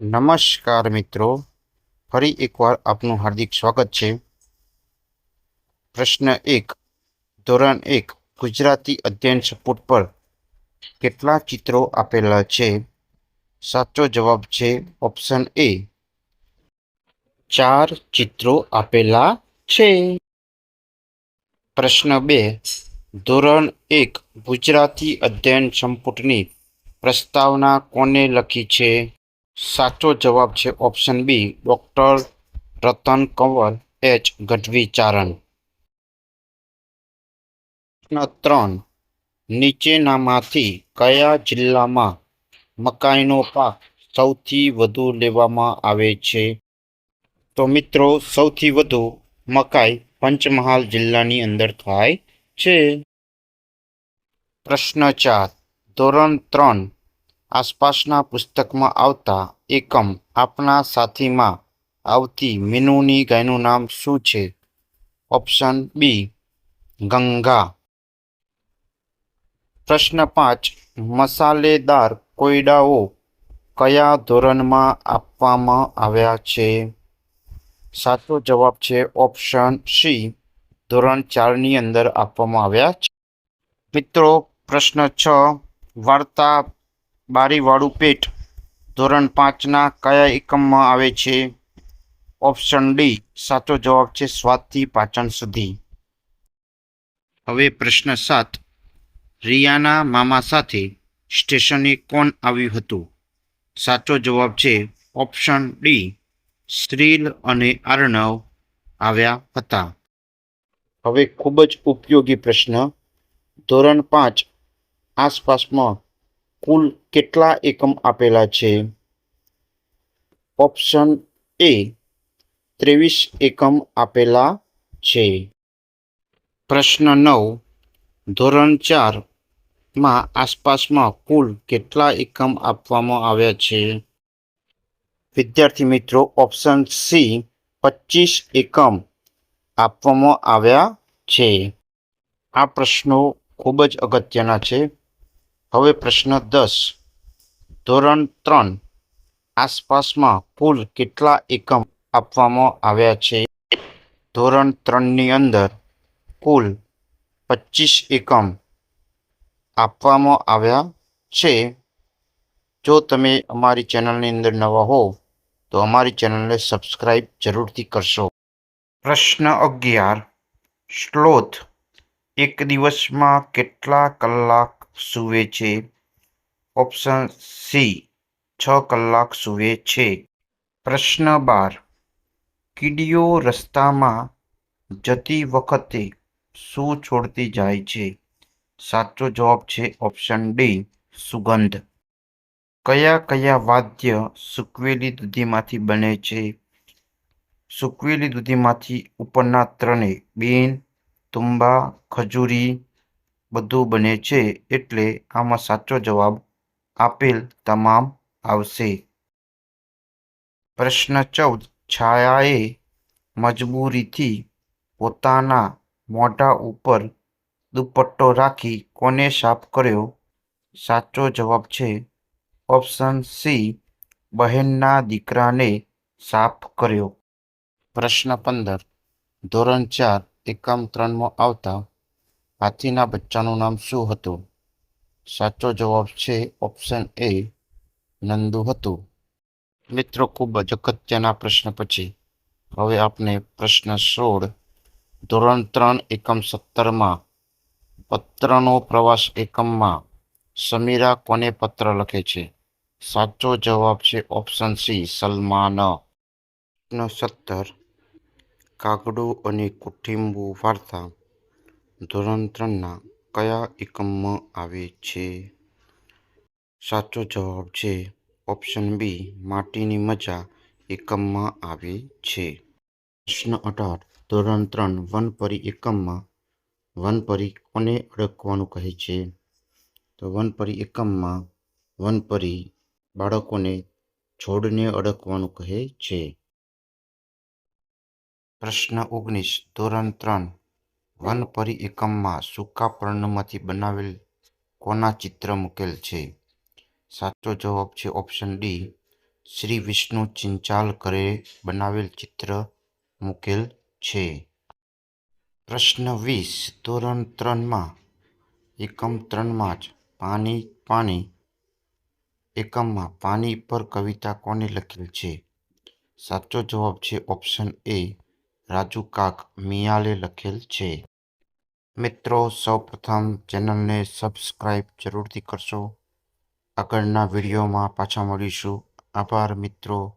નમસ્કાર મિત્રો. ફરી એકવાર આપનું હાર્દિક સ્વાગત છે. પ્રશ્ન એક, ધોરણ એક, ગુજરાતી અધ્યયન સપોર્ટ પર કેટલા ચિત્રો આપેલા છે? સાચો જવાબ છે ઓપ્શન એ, ચાર ચિત્રો આપેલા છે. પ્રશ્ન બે, ધોરણ એક, ગુજરાતી અધ્યયન સંપુટની પ્રસ્તાવના કોને લખી છે? સાચો જવાબ છે option B, doctor Ratan Kanwar, H Gadhvi Charan પ્રશ્ન ત્રણ, નીચેનામાંથી કયા જિલ્લામાં મકાઈનો પાક સૌથી વધુ લેવામાં આવે છે? તો મિત્રો, સૌથી વધુ મકાઈ પંચમહાલ જિલ્લાની અંદર થાય છે. પ્રશ્ન ચાર, ધોરણ ત્રણ આસપાસના પુસ્તકમાં આવતા એકમ આપના સાથીમાં આવતી મીનુની ગાયનું નામ શું છે? Option B, Ganga. પ્રશ્ન પાંચ, મસાલેદાર કોયડાઓ કયા ધોરણમાં આપવામાં આવ્યા છે? સાચો જવાબ છે ઓપ્શન સી, ધોરણ ચારની અંદર આપવામાં આવ્યા છે. મિત્રો, પ્રશ્ન છ, વાર્તા બારીવાળું પેટ ધોરણ પાંચના કયા એકમમાં આવે છે? ઓપ્શન ડી, સાચો જવાબ છે સ્વાદથી પાચન સુધી. હવે પ્રશ્ન સાત. રિયાના મામા સાથે સ્ટેશને કોણ આવ્યું હતું? સાચો જવાબ છે ઓપ્શન ડી, શ્રીલ અને આર્ણવ આવ્યા હતા. હવે ખૂબ જ ઉપયોગી પ્રશ્ન. ધોરણ પાંચ આસપાસમાં કુલ કેટલા એકમ આપેલા છે? ઓપ્શન એ ત્રેવીસ એકમ આપેલા છે. પ્રશ્ન નવ. ધોરણ ચારમાં આસપાસમાં કુલ કેટલા એકમ આપવામાં આવ્યા છે? વિદ્યાર્થી મિત્રો, ઓપ્શન સી પચીસ એકમ આપવામાં આવ્યા છે. આ પ્રશ્નો ખૂબ જ અગત્યના છે. હવે પ્રશ્ન દસ. ધોરણ ત્રણ આસપાસમાં કુલ કેટલા એકમ આપવામાં આવ્યા છે? ધોરણ ત્રણની અંદર કુલ પચીસ એકમ આપવામાં આવ્યા છે. જો તમે અમારી ચેનલની અંદર નવા હો, તો અમારી ચેનલને સબસ્ક્રાઈબ જરૂરથી કરશો. પ્રશ્ન અગિયાર. સ્લોથ એક દિવસમાં કેટલા કલાક સૂવે છે. ઓપ્શન સી, છ કલાક સૂવે છે. પ્રશ્ન બાર, કીડીઓ રસ્તામાં જતી વખતે શું છોડતી જાય છે? સાચો જવાબ છે ઓપ્શન ડી, સુગંધ. કયા કયા વાદ્ય સૂકવેલી દૂધીમાંથી બને છે? સૂકવેલી દૂધીમાંથી ઉપરના ત્રણે, બીન, તુંબા, ખજૂરી બધું બને છે એટલે આમાં સાચો જવાબ આપેલ તમામ આવશે. પ્રશ્ન ચૌદ. છાયાએ મજબૂરીથી પોતાના મોઢા ઉપર દુપટ્ટો રાખી કોને સાફ કર્યો? સાચો જવાબ છે ઓપ્શન સી, બહેનના દીકરાને સાફ કર્યો. પ્રશ્ન પંદર. ધોરણ ચાર, એકમ ત્રણમાં આવતા હાથીના બચ્ચાનું નામ શું હતું? સાચો જવાબ છે ઓપ્શન એ નંદુ હતું. મિત્રો, ખૂબ જ અગત્યના પ્રશ્ન પછી હવે આપણે પ્રશ્ન સોળ. ધોરણ ત્રણ, એકમ સત્તરમાં, પત્રનો પ્રવાસ એકમમાં, સમીરા કોને પત્ર લખે છે? સાચો જવાબ છે ઓપ્શન સી સલમાન. સત્તર. કાગડો અને કુઠિંબુ વાર્તા. ધોરણ ત્રણના કયા એકમમાં આવે છે? સાચો જવાબ છે ઓપ્શન બી, માટીની મજા એકમમાં આવે છે. પ્રશ્ન અઢાર ધોરણ ત્રણ વનપરી એકમમાં વનપરી કોને અડકવાનું કહે છે? તો વનપરી એકમમાં વનપરી બાળકોને છોડને અડકવાનું કહે છે. પ્રશ્ન ઓગણીસ ધોરણ ત્રણ વનપરી એકમમાં સૂકા પર્ણમાંથી બનાવેલ કોના ચિત્ર મૂકેલ છે? સાચો જવાબ છે ઓપ્શન ડી. શ્રી વિષ્ણુ ચિંચાલ કરે બનાવેલ ચિત્ર મૂકેલ છે. પ્રશ્ન વીસ. ધોરણ ત્રણમાં, એકમ ત્રણમાં જ પાણી પાણી. એકમમાં પાણી પર કવિતા કોને લખેલ છે? સાચો જવાબ છે ઓપ્શન એ. રાજુ કાક મિયાલે લખેલ છે. મિત્રો, સૌપ્રથમ ચેનલને સબસ્ક્રાઈબ જરૂરથી કરશો. આગળના વિડીયોમાં પાછા મળીશું. આભાર મિત્રો.